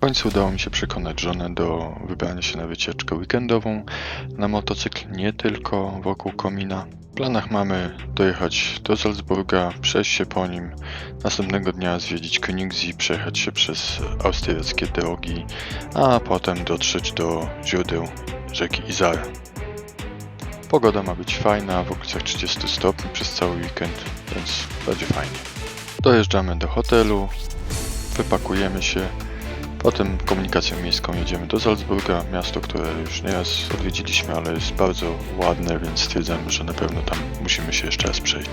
W końcu udało mi się przekonać żonę do wybrania się na wycieczkę weekendową na motocykl nie tylko wokół komina. W planach mamy dojechać do Salzburga, przejść się po nim, następnego dnia zwiedzić Königssee, przejechać się przez austriackie drogi, a potem dotrzeć do źródeł rzeki Izar. Pogoda ma być fajna, w okolicach 30 stopni przez cały weekend, więc będzie fajnie. Dojeżdżamy do hotelu, wypakujemy się, potem komunikacją miejską jedziemy do Salzburga, miasto, które już nieraz odwiedziliśmy, ale jest bardzo ładne, więc stwierdzamy, że na pewno tam musimy się jeszcze raz przejść.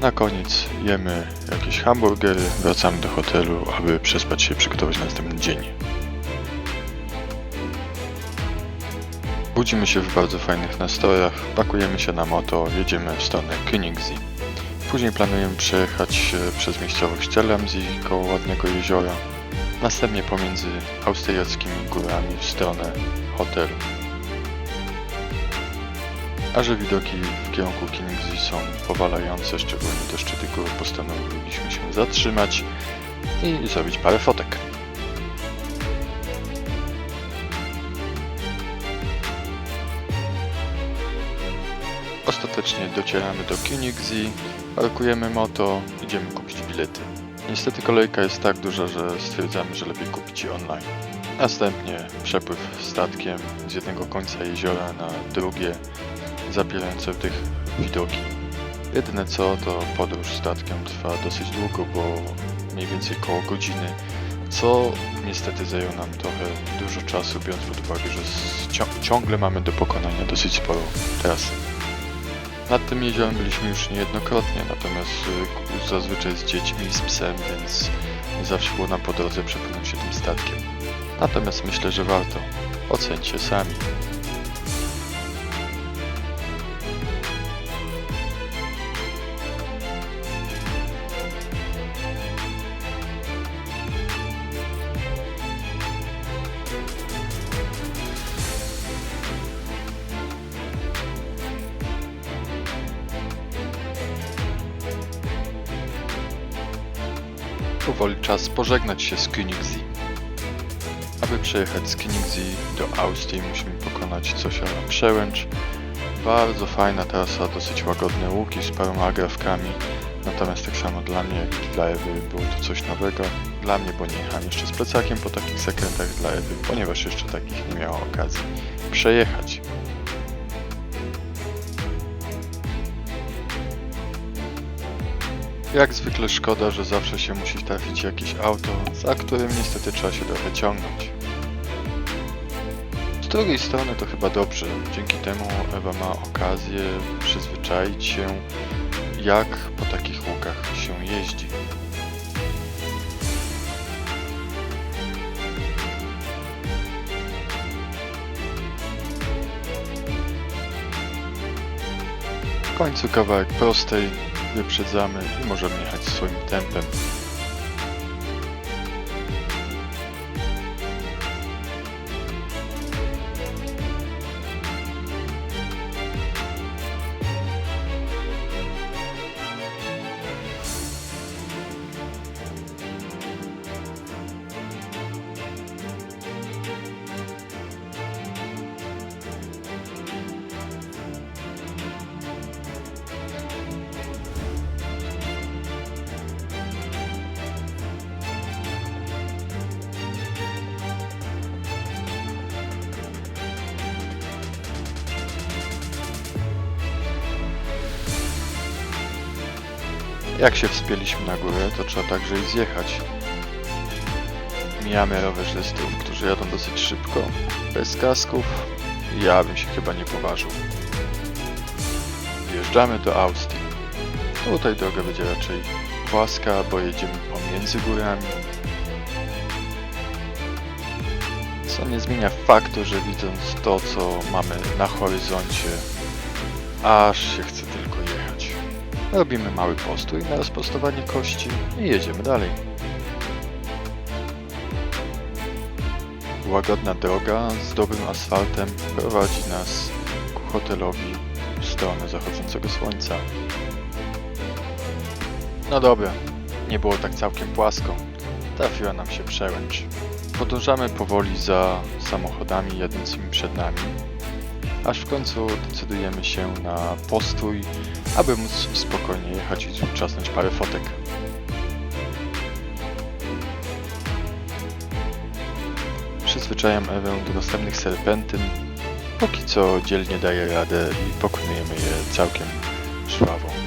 Na koniec jemy jakieś hamburgery, wracamy do hotelu, aby przespać się i przygotować na następny dzień. Budzimy się w bardzo fajnych nastrojach, pakujemy się na moto, jedziemy w stronę Königssee. Później planujemy przejechać przez miejscowość Celamsee koło ładnego jeziora. Następnie pomiędzy austriackimi górami w stronę hotelu. A że widoki w kierunku Königssee są powalające, szczególnie te szczyty gór, postanowiliśmy się zatrzymać i zrobić parę fotek. Ostatecznie docieramy do Königssee, parkujemy moto, idziemy kupić bilety. Niestety kolejka jest tak duża, że stwierdzamy, że lepiej kupić je online. Następnie przepływ statkiem z jednego końca jeziora na drugie, zapierające w tych widoki. Jedyne co, to podróż statkiem trwa dosyć długo, bo mniej więcej koło godziny, co niestety zajęło nam trochę dużo czasu, biorąc pod uwagę, że ciągle mamy do pokonania dosyć sporo trasy. Nad tym jeziorem byliśmy już niejednokrotnie, natomiast y, zazwyczaj z dziećmi i z psem, więc nie zawsze było nam po drodze przepłynąć się tym statkiem. Natomiast myślę, że warto. Ocencie sami. Powoli czas pożegnać się z Königssee. Aby przejechać z Königssee do Austrii musimy pokonać Cosiara Przełęcz. Bardzo fajna trasa, dosyć łagodne łuki z paroma agrafkami. Natomiast tak samo dla mnie, jak i dla Ewy było to coś nowego. Dla mnie, bo nie jechałem jeszcze z plecakiem po takich zakrętach dla Ewy, ponieważ jeszcze takich nie miała okazji przejechać. Jak zwykle szkoda, że zawsze się musi trafić jakieś auto, za którym niestety trzeba się trochę ciągnąć. Z drugiej strony to chyba dobrze. Dzięki temu Ewa ma okazję przyzwyczaić się, jak po takich łukach się jeździ. W końcu kawałek prostej, wyprzedzamy i możemy jechać swoim tempem. Jak się wspięliśmy na górę, to trzeba także i zjechać. Mijamy rowerzystów, którzy jadą dosyć szybko, bez kasków. Ja bym się chyba nie poważył. Wjeżdżamy do Austrii. Tutaj droga będzie raczej płaska, bo jedziemy pomiędzy górami. Co nie zmienia faktu, że widząc to, co mamy na horyzoncie, aż się chce. Robimy mały postój na rozprostowanie kości i jedziemy dalej. Łagodna droga z dobrym asfaltem prowadzi nas ku hotelowi w stronę zachodzącego słońca. No dobra, nie było tak całkiem płasko. Trafiła nam się przełęcz. Podążamy powoli za samochodami jadącymi przed nami, aż w końcu decydujemy się na postój, aby móc spokojnie jechać i czasnąć parę fotek. Przyzwyczajam Ewę do następnych serpentyn, póki co dzielnie daje radę i pokonujemy je całkiem żwawo.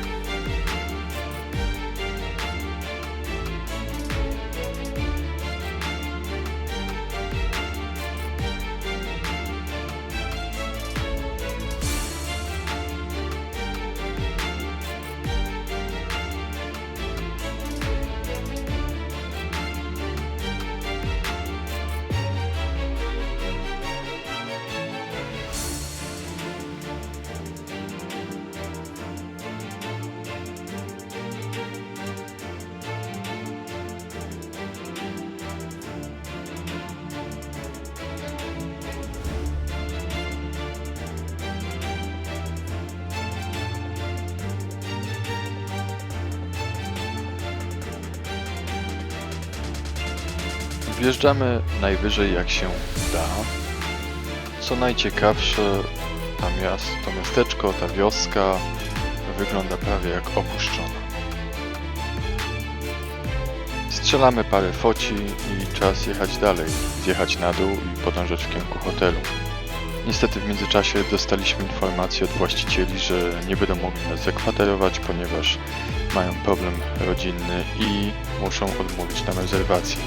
Wjeżdżamy najwyżej jak się da. Co najciekawsze, ta miast, to miasteczko, ta wioska wygląda prawie jak opuszczona. Strzelamy parę foci i czas jechać dalej, zjechać na dół i podążać w kierunku hotelu. Niestety w międzyczasie dostaliśmy informację od właścicieli, że nie będą mogli nas zakwaterować, ponieważ mają problem rodzinny i muszą odmówić nam rezerwacji.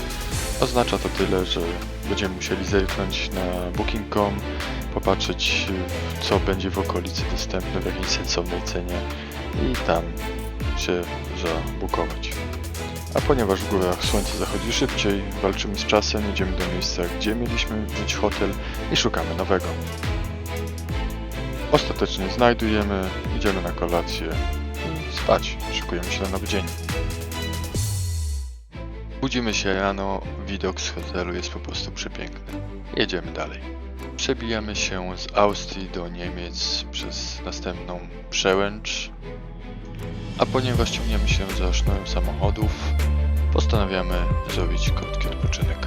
Oznacza to tyle, że będziemy musieli zerknąć na booking.com, popatrzeć co będzie w okolicy dostępne w jakiejś sensownej cenie i tam się zabukować. A ponieważ w górach słońce zachodzi szybciej, walczymy z czasem, idziemy do miejsca, gdzie mieliśmy wziąć hotel i szukamy nowego. Ostatecznie znajdujemy, idziemy na kolację i spać. Szykujemy się na nowy dzień. Budzimy się rano, widok z hotelu jest po prostu przepiękny. Jedziemy dalej. Przebijamy się z Austrii do Niemiec przez następną przełęcz, a ponieważ ciągniemy się za sznurem samochodów, postanawiamy zrobić krótki odpoczynek.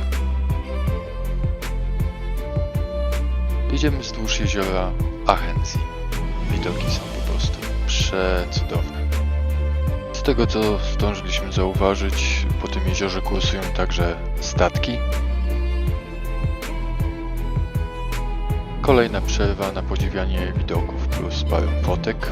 Jedziemy wzdłuż jeziora Achensee. Widoki są po prostu przecudowne. Tego co zdążyliśmy zauważyć, po tym jeziorze kursują także statki. Kolejna przerwa na podziwianie widoków plus parę fotek.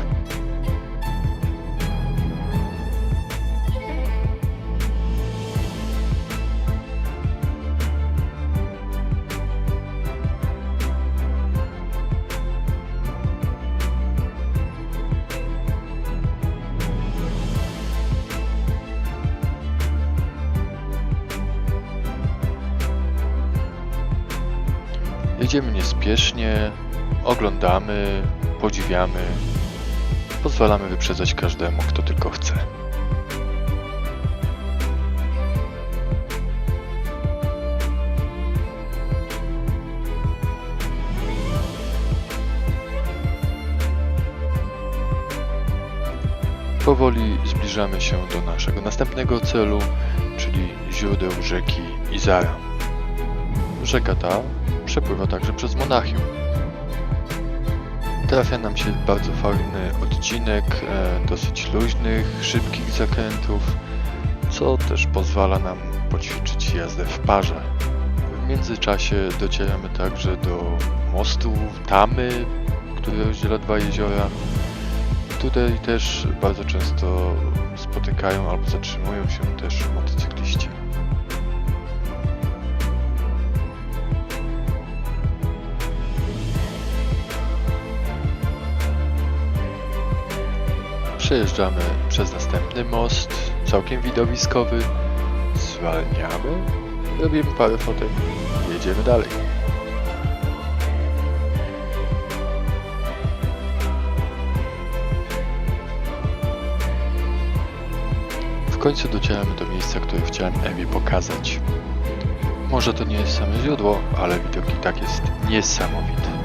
Jedziemy niespiesznie, oglądamy, podziwiamy, pozwalamy wyprzedzać każdemu, kto tylko chce. Powoli zbliżamy się do naszego następnego celu, czyli źródeł rzeki Izara. Rzeka ta przepływa także przez Monachium. Trafia nam się bardzo fajny odcinek, e, dosyć luźnych, szybkich zakrętów, co też pozwala nam poćwiczyć jazdę w parze. W międzyczasie docieramy także do mostu Tamy, który rozdziela dwa jeziora. Tutaj też bardzo często spotykają albo zatrzymują się też motocykliści. Przejeżdżamy przez następny most, całkiem widowiskowy. Zwalniamy, robimy parę fotek i jedziemy dalej. W końcu docieramy do miejsca, które chciałem Ewie pokazać. Może to nie jest same źródło, ale widok i tak jest niesamowity.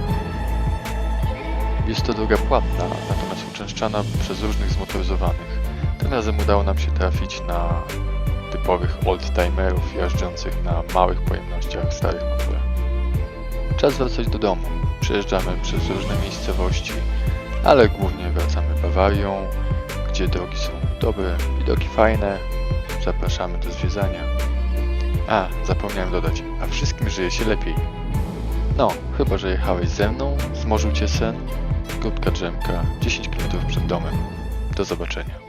Jest to droga płatna, natomiast uczęszczana przez różnych zmotoryzowanych. Tym razem udało nam się trafić na typ typowych oldtimerów jeżdżących na małych pojemnościach starych motorach. Czas wracać do domu. Przejeżdżamy przez różne miejscowości, ale głównie wracamy Bawarią, gdzie drogi są dobre, widoki fajne. Zapraszamy do zwiedzania. A, zapomniałem dodać, a wszystkim żyje się lepiej. No, chyba że jechałeś ze mną, zmorzył cię sen. Krótka drzemka, 10 km przed domem. Do zobaczenia.